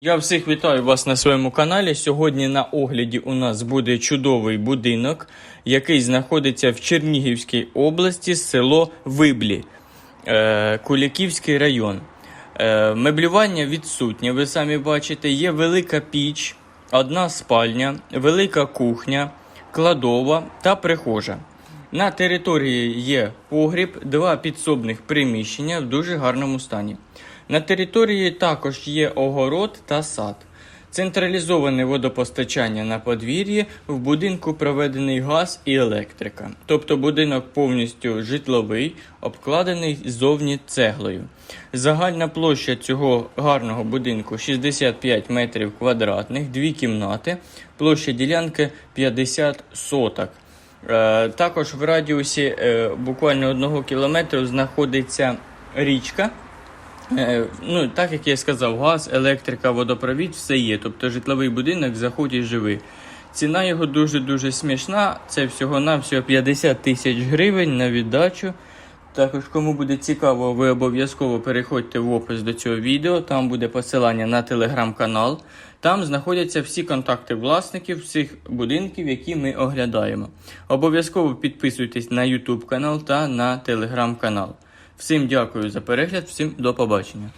Я всіх вітаю вас на своєму каналі. Сьогодні на огляді у нас буде чудовий будинок, який знаходиться в Чернігівській області, село Виблі, е, Куляківський район. Е, меблювання відсутнє, ви самі бачите. Є велика піч, одна спальня, велика кухня, кладова та прихожа. На території є погріб, два підсобних приміщення в дуже гарному стані. На території також є огород та сад. Централізоване водопостачання на подвір'ї, в будинку проведений газ і електрика. Тобто будинок повністю житловий, обкладений ззовні цеглою. Загальна площа цього гарного будинку 65 метрів квадратних, дві кімнати, площа ділянки 50 соток. Е, Також в радіусі е, буквально одного кілометру знаходиться річка. Е, Ну, так як я сказав, газ, електрика, водопровід, все є. Тобто житловий будинок заходь і живи. Ціна його дуже-дуже смішна. Це всього-навсього 50 тисяч гривень на віддачу. Також, кому буде цікаво, ви обов'язково переходьте в опис до цього відео. Там буде посилання на телеграм-канал. Там знаходяться всі контакти власників всіх будинків, які ми оглядаємо. Обов'язково підписуйтесь на YouTube канал та на телеграм канал. Всім дякую за перегляд, всім до побачення.